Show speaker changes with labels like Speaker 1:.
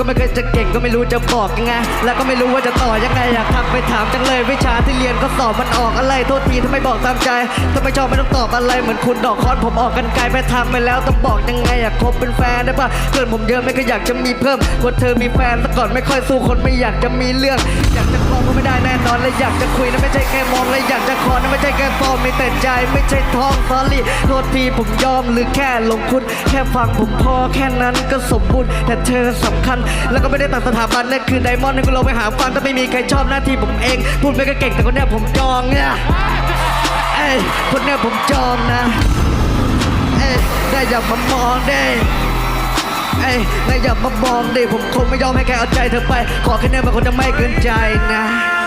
Speaker 1: ก็ไม่เคยจะเก่งก็ไม่รู้จะบอกยังไง แล้วก็ไม่รู้ว่าจะต่อยังไงอยากทักไปถามจังเลยวิชาที่เรียนก็สอบมันออกอะไรโทษทีถ้าไม่บอกตามใจถ้าไม่ชอบไม่ต้องตอบอะไรเหมือนคุณดอกคอนผมออกกันไกลไปทำไปแล้วต้องบอกยังไงอยากคบเป็นแฟนได้ปะเพื่อนผมเยอะไม่ก็อยากจะมีเพิ่มกว่าเธอมีแฟนแต่ก่อนไม่ค่อยสู้คนไม่อยากจะมีเรื่องอยากจะ องก็ไม่ได้แน่นอนเลยอยากจะคุยนะไม่ใช่แค่มองเลยอยากจะคอนะไม่ใช่แค่ฟอร์มมีแต่ใจไม่ใช่ทองซอรี่โทษทีผมยอมหรือแค่ลงคุณ แค่ฟังผมพอแค่นั้นก็สมบูรณ์แต่เธอสำคัญ แล้วก็ไม่ได้ตัดสถาบันนั่นคือไดมอนด์ให้กูลงไปหาฟังถ้าไม่มีใครชอบหน้าที่ผมเอง พูดไม่ก็เก่งแต่คนเนี้ยผมจองเนี่ยเอ้ยคนเนี้ยผมจองนะเอ้ยได้อย่ามามองได้ เอ้ยได้อย่ามาบอกดิผมคงไม่ยอมให้ใครเอาใจเธอไป ขอแค่เนี้ยมันคงจะไม่เกินใจนะ